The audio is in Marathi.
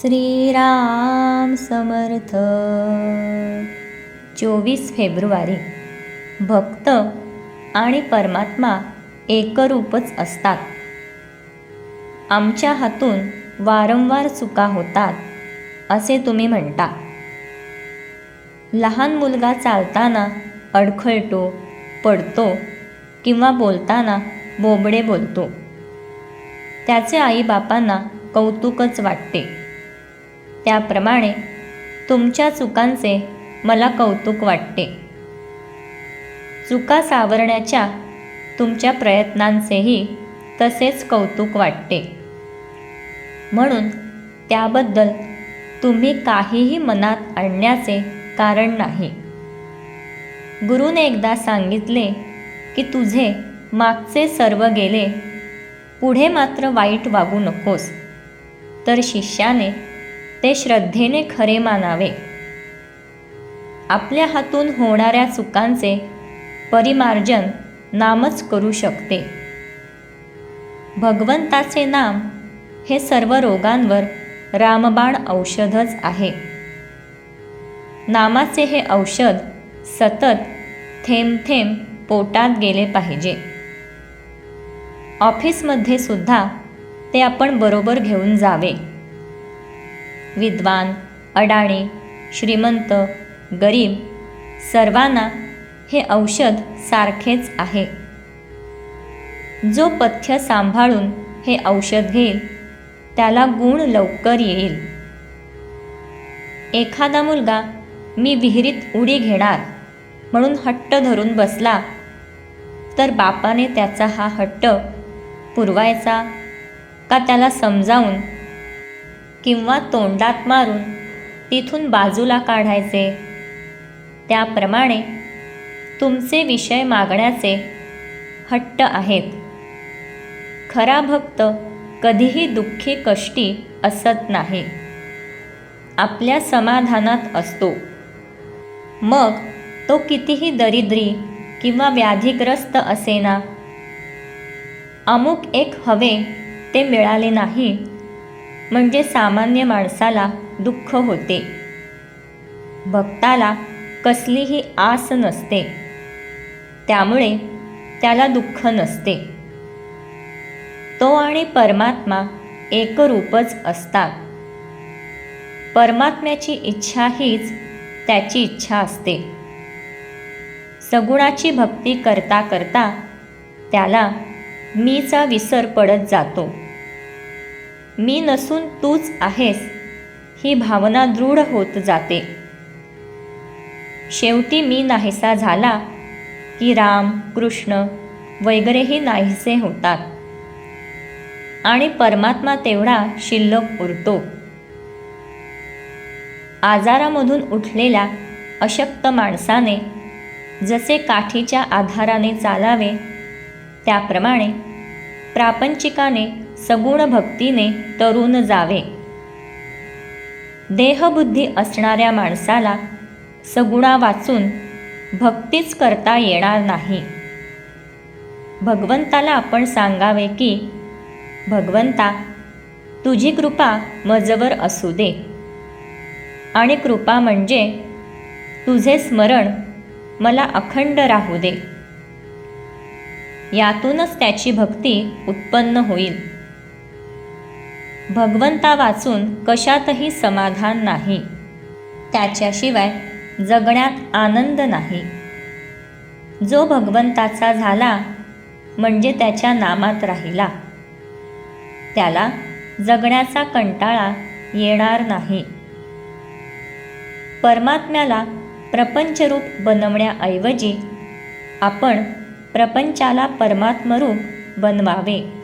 श्रीराम समर्थ. चोवीस फेब्रुवारी. भक्त आणि परमात्मा एकरूपच असतात. आमच्या हातून वारंवार चुका होतात असे तुम्ही म्हणता. लहान मुलगा चालताना अडखळतो पडतो किंवा बोलताना बोबडे बोलतो. त्याचे आईबापांना कौतुकच वाटते. त्याप्रमाणे तुमच्या चुकांचे मला कौतुक वाटते. चुका सावरण्याच्या तुमच्या प्रयत्नांचेही तसेच कौतुक वाटते. म्हणून त्याबद्दल तुम्ही काहीही मनात आणण्याचे कारण नाही. गुरुने एकदा सांगितले की तुझे मागचे सर्व गेले पुढे मात्र वाईट वागू नकोस. तर शिष्याने ते श्रद्धेने खरे मानावे. आपल्या हातून होणाऱ्या चुकांचे परिमार्जन नामच करू शकते. भगवंताचे नाम हे सर्व रोगांवर रामबाण औषधच आहे. नामाचे हे औषध सतत थेंब थेंब पोटात गेले पाहिजे. ऑफिसमध्ये सुद्धा ते आपण बरोबर घेऊन जावे. विद्वान अडाणी श्रीमंत गरीब सर्वांना हे औषध सारखेच आहे. जो पथ्य सांभाळून हे औषध घेईल त्याला गुण लवकर येईल. एखादा मुलगा मी विहिरीत उडी घेणार म्हणून हट्ट धरून बसला तर बापाने त्याचा हा हट्ट पुरवायचा का त्याला समजावून किंवा तोंडात मारून तिथून बाजूला काढायचे. त्याप्रमाणे तुमचे विषय मागण्याचे हट्ट आहेत. खरा भक्त कधीही दुःखी कष्टी असत नाही. आपल्या समाधानात असतो. मग तो कितीही दरिद्री किंवा व्याधीग्रस्त असेना अमुक एक हवे ते मिळाले नाही म्हणजे सामान्य माणसाला दुःख होते. भक्ताला कसलीही आस नसते. त्यामुळे त्याला दुःख नसते. तो आणि परमात्मा एकरूपच असतात. परमात्म्याची इच्छा हीच त्याची इच्छा असते. सगुणाची भक्ती करता करता त्याला मीचा विसर पडत जातो. मी नसून तूच आहेस. ही भावना दृढ होत जाते. शेवटी मी नाहीसा झाला की राम कृष्ण वगैरेही नाहीसे होतात. आणि परमात्मा तेवढा शिल्लक उरतो. आजारामधून उठलेल्या अशक्त माणसाने जसे काठीच्या आधाराने चालावे त्याप्रमाणे प्रापंचिकाने सगुण भक्तीने तरुण जावे. देहबुद्धी असणाऱ्या माणसाला सगुणा वाचून भक्तीच करता येणार नाही. भगवंताला आपण सांगावे की भगवंता तुझी कृपा मजवर असू दे. आणि कृपा म्हणजे तुझे स्मरण मला अखंड राहू दे. यातूनच त्याची भक्ती उत्पन्न होईल. भगवंता वाचून कशातही समाधान नाही. त्याच्याशिवाय जगण्यात आनंद नाही. जो भगवंताचा झाला म्हणजे त्याच्या नामात राहिला. त्याला जगण्याचा कंटाळा येणार नाही. परमात्म्याला प्रपंचरूप बनवण्याऐवजी आपण प्रपंचाला परमात्मरूप बनवावे.